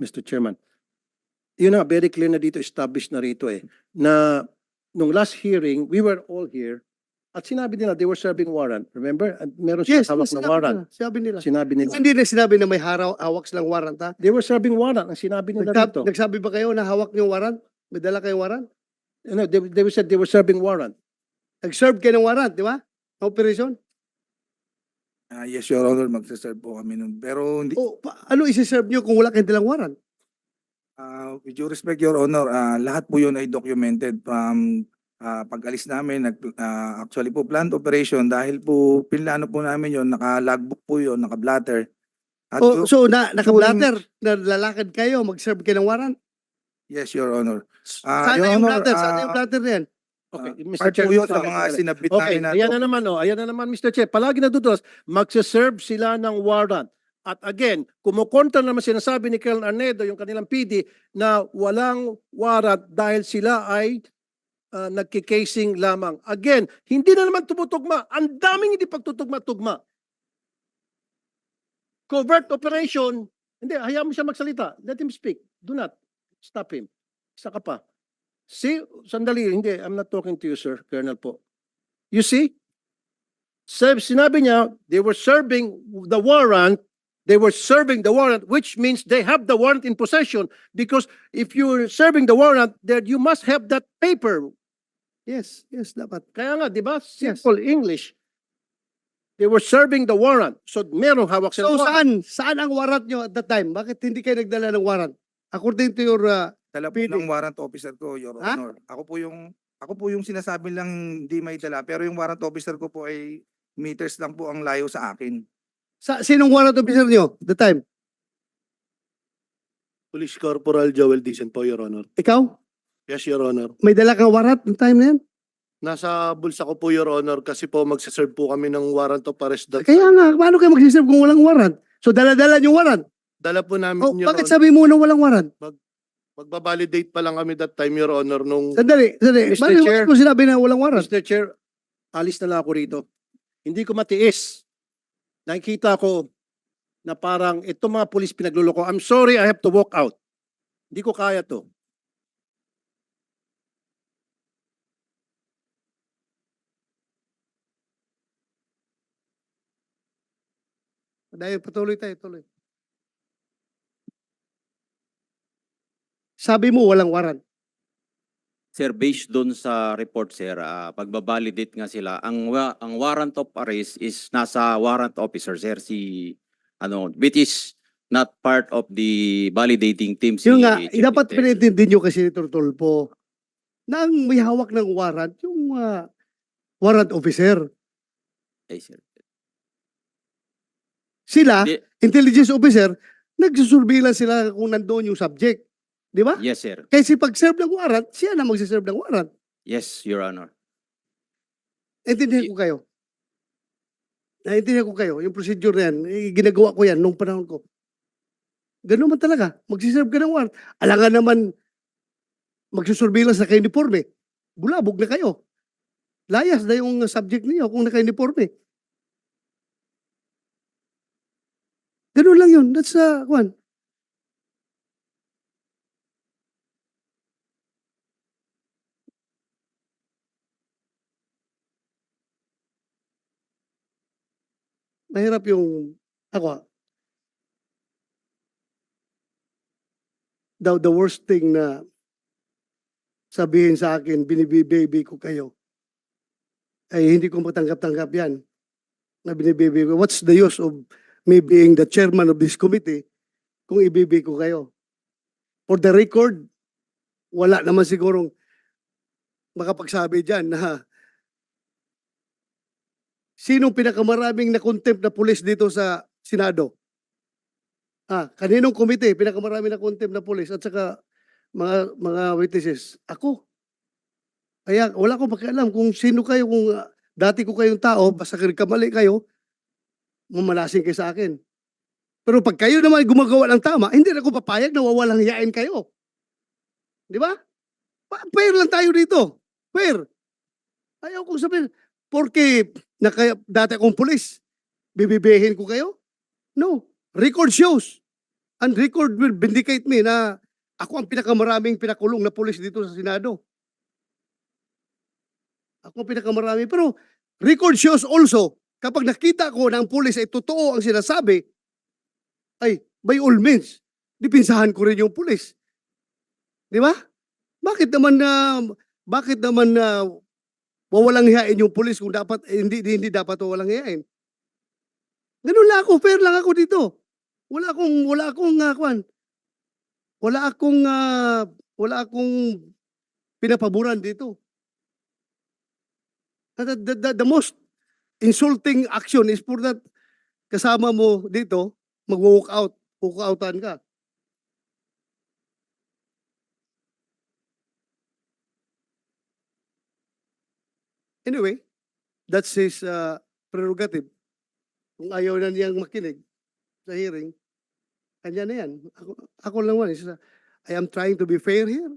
Mr. Chairman. Yun na, very clear na dito, established na rito eh, na nung last hearing, we were all here, at sinabi nila they were serving warrant. Remember? At meron silang Yes, hawak yes, na warrant. nila. Sinabi nila. Sinabi nila. Hindi na sinabi na may haraw, hawak silang warrant ha? They were serving warrant. Ang sinabi nila Nagsab- dito. nagsabi ba kayo na hawak niyo warrant? May dala kayong warrant? No, they, they said they were serving warrant. Nag-serve kayo ng warrant, di ba? Operation? Ah, yes, Your Honor, magsaserve po kami nun. Pero hindi, O, pa- ano isi-serve niyo kung wala kayong dalang warrant? ah, with due respect, Your Honor, ah, lahat po yun ay documented from ah, pag-alis namin. Nag, ah, actually po, planned operation dahil po pinlano po namin yun, naka-logbook po yun, naka-blatter. At O, yun- so, na, naka-blatter, na lalakad kayo, mag-serve kayo ng warrant? yes, Your Honor. Ah, Sana Your yung Honor, blatter, sana yung ah, blatter na yan. Okay, Ah, Mr. part Chair. po yun sa mga sinabit Okay, namin na ayan na naman, oh. ayan na naman, Mr. Chair. Palagi natutulas, magsaserve sila ng warrant. At again, kumukontra naman sinasabi ni Colonel Arnedo, yung kanilang PD, na walang warrant dahil sila ay uh, nagkikasing lamang. Again, hindi na naman tumutugma. Ang daming hindi pagtutugma-tugma. Covert operation, hindi, hayaan mo siya magsalita. Let him speak. Do not stop him. Isa ka pa. See, sandali, hindi, I'm not talking to you, sir, Colonel po. You see? Sinabi niya, they were serving the warrant, they were serving the warrant, which means they have the warrant in possession. Because if you're serving the warrant, then you must have that paper. Yes, yes, dapat. Kaya nga, di ba? Simple English. They were serving the warrant. So, merong hawak So, sila. saan? Saan ang warrant nyo at that time? Bakit hindi kayo nagdala ng warrant? According to your, uh, dala po Pili. ng warrant officer ko, Your Ha? Honor. Ako po yung ako po yung sinasabi lang hindi may dala, pero yung warrant officer ko po ay meters lang po ang layo sa akin. sa, sinong warrant officer at the time? Police Corporal Joel Dicen po, Your Honor. Ikaw? Yes, Your Honor. May dala kang warrant ng time na yan? Nasa bulsa ko po, Your Honor, kasi po magsaserve po kami ng warrant of arrest. That, Kaya nga, paano kayo mag-serve kung walang warrant? So, dala-dala yung warrant. dala po namin, Oh, Your bakit Honor. sabi mo na walang warrant? Magbabalidate pa lang kami that time, Your Honor, nung Sandali, sandali. Mr. Bakit Chair. mo sinabi na walang warrant? Mr. Chair, alis na lang ako rito. Hindi ko matiis. Nakikita ko na parang itong mga pulis pinagluloko. I'm sorry, I have to walk out. Hindi ko kaya to. Dahil patuloy tayo, tuloy. Sabi mo walang warrant. Sir, based doon sa report, sir, ah, pagbabalidate nga sila, ang, wa- ang warrant of arrest is nasa warrant officer, sir, si, ano, which is not part of the validating team. Si Yung nga, Chief dapat Intel. pinintindi nyo kasi ni Turtulpo na ang may hawak ng warrant, yung ah, warrant officer. Ay, sir. Sila, Di- intelligence officer, nagsusurveillance sila kung nandoon yung subject. Di ba? Yes, sir. Kasi pag serve ng warrant, siya na magsiserve ng warrant. Yes, Your Honor. Naintindihan ko kayo. Naintindihan ko kayo. Yung procedure na yan, eh, ginagawa ko yan nung panahon ko. Ganun man talaga. Magsiserve ka ng warrant. Alangan naman magsusurveillance na kayo uniforme. Bulabog na kayo. Layas na yung subject niyo kung naka-uniforme. Ganun lang yun. That's uh, one. Mahirap yung ako. The, the worst thing na sabihin sa akin, binibibaby ko kayo, ay hindi ko matanggap-tanggap yan. Na binibibaby ko. What's the use of me being the chairman of this committee kung ibibi ko kayo? For the record, wala naman sigurong makapagsabi dyan na sinong pinakamaraming na contempt na pulis dito sa Senado? Ah, kaninong komite pinakamaraming na contempt na pulis at saka mga mga witnesses? Ako. Kaya wala ko pakialam kung sino kayo, kung ah, dati ko kayong tao, basta kamali kayo, mamalasing kayo sa akin. Pero pag kayo naman gumagawa ng tama, hindi na ako papayag na wawalang hiyain kayo. Di ba? Pa- Fair lang tayo dito. Fair. Ayaw kong sabihin, porque na kaya, dati akong pulis, bibibihin ko kayo? No. Record shows. And record will vindicate me na ako ang pinakamaraming pinakulong na pulis dito sa Senado. Ako ang pinakamarami. Pero record shows also, kapag nakita ko na ang pulis ay totoo ang sinasabi, ay, by all means, dipinsahan ko rin yung pulis. Di ba? Bakit naman na, bakit naman na wawalang hiyain yung pulis kung dapat, eh, hindi, hindi dapat wawalang hiyain? Ganun lang ako, fair lang ako dito. Wala akong, wala akong, uh, kwan, wala akong, ah, wala akong pinapaboran dito. The, the, the, the most insulting action is for that kasama mo dito, mag-walk out, walk outan ka. Anyway, that's his uh, prerogative. Kung ayaw na niyang makinig sa hearing, kanya na yan. Ako, ako lang naman, isa, I am trying to be fair here.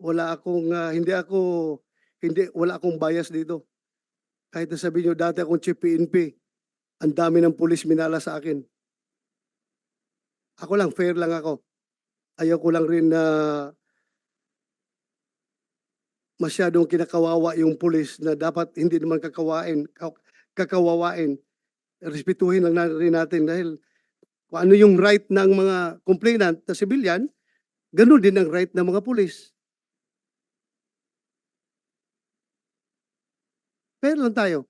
Wala akong, ah, hindi ako, hindi, wala akong bias dito. Kahit na sabihin nyo, dati akong chief PNP, ang dami ng pulis minala sa akin. Ako lang, fair lang ako. Ayaw ko lang rin na masyadong kinakawawa yung pulis na dapat hindi naman kakawain, ka- kakawawain. Respetuhin lang rin natin dahil kung ano yung right ng mga complainant na civilian, ganun din ang right ng mga pulis. Fair lang tayo.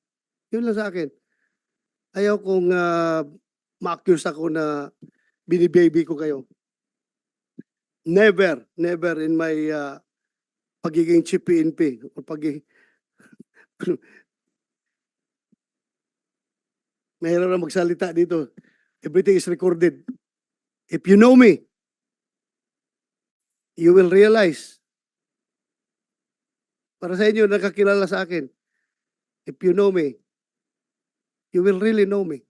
Yun lang sa akin. Ayaw kong uh, ma-accuse ako na binibaby ko kayo. Never, never in my uh, pagiging chief o pagiging Mahirap na magsalita dito. Everything is recorded. If you know me, you will realize para sa inyo nakakilala sa akin, if you know me, you will really know me.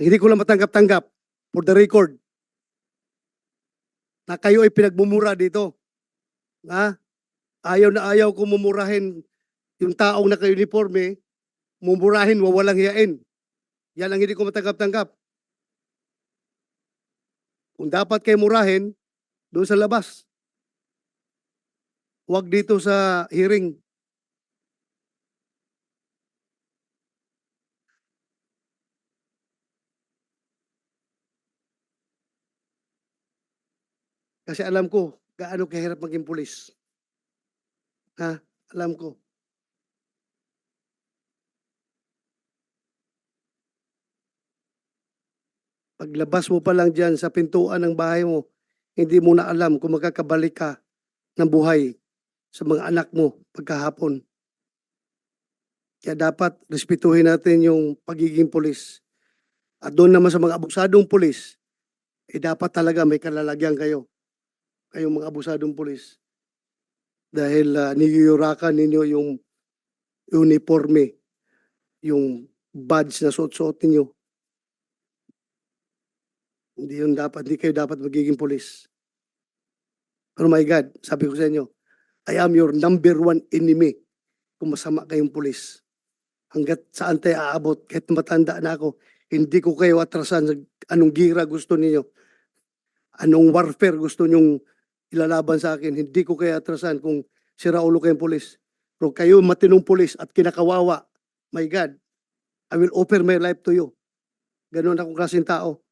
Hindi ko lang matanggap-tanggap for the record na kayo ay pinagmumura dito. Ha? Ayaw na ayaw ko mumurahin yung taong naka-uniforme, mumurahin, wawalang hiyain. Yan ang hindi ko matanggap-tanggap. Kung dapat kayo murahin, doon sa labas. Huwag dito sa hearing. Kasi alam ko gaano kahirap maging pulis. Ha? Alam ko. Paglabas mo pa lang dyan sa pintuan ng bahay mo, hindi mo na alam kung magkakabalik ka ng buhay sa mga anak mo pagkahapon. Kaya dapat respetuhin natin yung pagiging pulis. At doon naman sa mga abusadong pulis, eh dapat talaga may kalalagyan kayo. Kayong mga abusadong pulis. Dahil uh, niyuyurakan ninyo yung uniforme, yung badge na suot-suot ninyo. Hindi yun dapat, hindi kayo dapat magiging pulis. Pero my God, sabi ko sa inyo, I am your number one enemy kung masama kayong pulis. Hanggat saan tayo aabot, kahit matanda na ako, hindi ko kayo atrasan sa anong gira gusto niyo. Anong warfare gusto nyong ilalaban sa akin. Hindi ko kayo atrasan kung si Raulo kayong pulis. Pero kayo matinong pulis at kinakawawa, my God, I will offer my life to you. Ganun akong klaseng tao.